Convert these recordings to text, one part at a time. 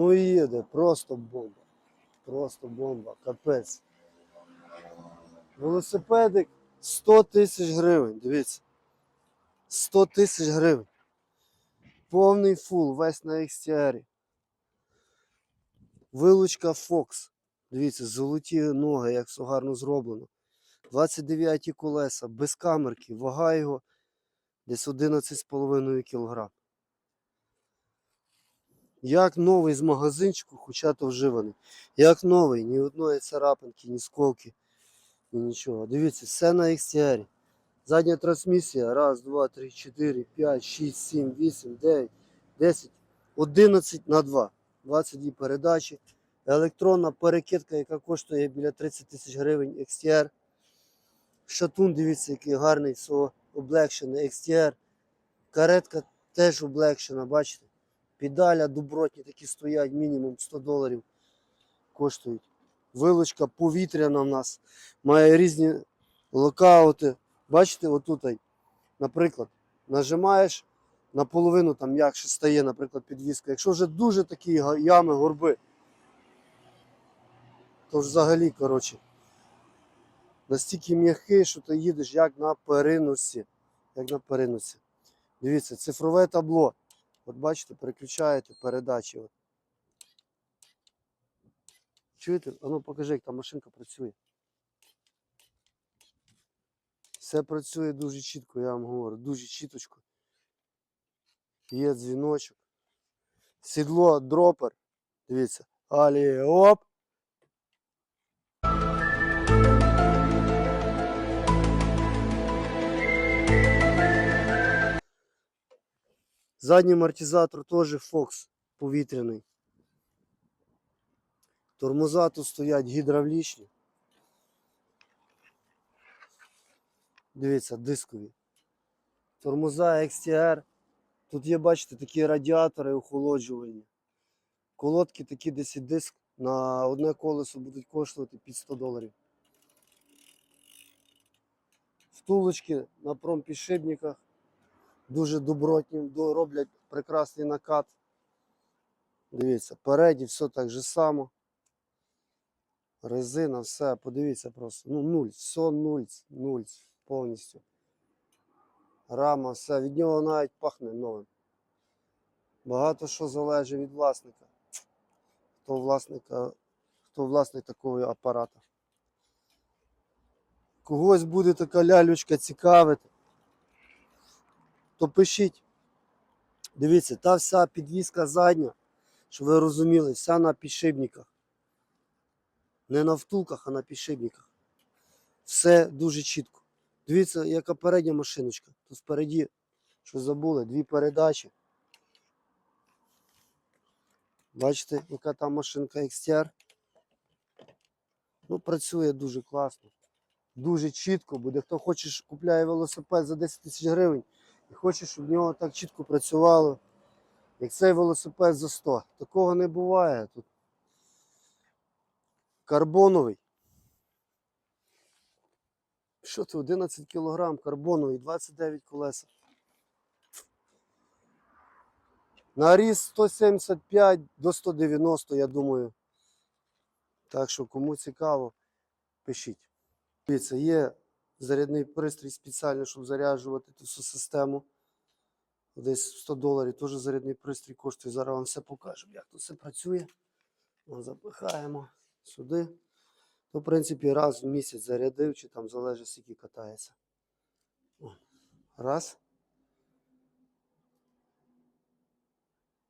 Ну і їде, просто бомба. Просто бомба, капець. Велосипедик 100 тисяч гривень, дивіться. 100 тисяч гривень. Повний фул, весь на XTR. Вилучка Fox. Дивіться, золоті ноги, як все гарно зроблено. 29 колеса, без камерки, вага його десь 11,5 кг. Як новий з магазинчику, хоча то вживаний. Як новий, ні одної царапинки, ні сколки, ні нічого. Дивіться, все на XTR. Задня трансмісія. Раз, два, три, чотири, п'ять, шість, сім, вісім, дев'ять, десять, одинадцять на два. 22 передачі. Електронна перекидка, яка коштує біля 30 тисяч гривень XTR. Шатун, дивіться, який гарний, облегшений XTR. Каретка теж облегшена, бачите? Педаля добротні такі стоять, мінімум 100 доларів коштують. Вилочка повітряна в нас. Має різні локаути. Бачите, отут, наприклад, нажимаєш, наполовину там м'якше стає, наприклад, підвіска. Якщо вже дуже такі ями, горби, то взагалі, коротше, настільки м'який, що ти їдеш як на переносі. Як на переносі. Дивіться, цифрове табло. От бачите, переключаєте передачі. От. Чуєте? А ну покажи, як там машинка працює. Все працює дуже чітко, я вам говорю, дуже чіточко. Є дзвіночок. Сідло, дропер. Дивіться. Алі, оп. Задній амортизатор теж Fox повітряний. Тормоза тут стоять гідравлічні. Дивіться, дискові. Тормоза XTR. Тут є, бачите, такі радіатори охолоджувальні. Колодки такі 10 диск на одне колесо будуть коштувати під 100 доларів. Втулочки на промпідшипниках. Дуже добротні, роблять прекрасний накат. Дивіться, переді все так же само. Резина, все, подивіться просто. Ну, нуль, все нуль, нуль повністю. Рама, все, від нього навіть пахне новим. Багато що залежить від власника. Хто власника, хто власник такого апарата. Когось буде така лялючка цікавити, то пишіть. Дивіться, та вся підвіска задня, щоб ви розуміли, вся на підшипниках. Не на втулках, а на підшипниках. Все дуже чітко. Дивіться, яка передня машиночка. Тут спереді, що забули, дві передачі. Бачите, яка там машинка XTR. Ну, працює дуже класно. Дуже чітко буде. Хто хоче, купляє велосипед за 10 тисяч гривень і хоче, щоб в нього так чітко працювало, як цей велосипед за 100. Такого не буває тут. Карбоновий. Що це 11 кг карбоновий, 29 колеса. Наріз 175 до 190, я думаю. Так що, кому цікаво, пишіть. Дивіться, є зарядний пристрій спеціально, щоб заряджувати ту всю систему. Десь 100 доларів теж зарядний пристрій коштує. Зараз вам все покажемо, як тут все працює. О, запихаємо сюди. То, в принципі, раз в місяць зарядив, чи там залежить, скільки катається. О, Раз.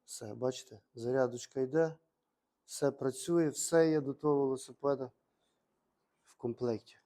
Все, бачите, зарядочка йде, все працює, все є до того велосипеда в комплекті.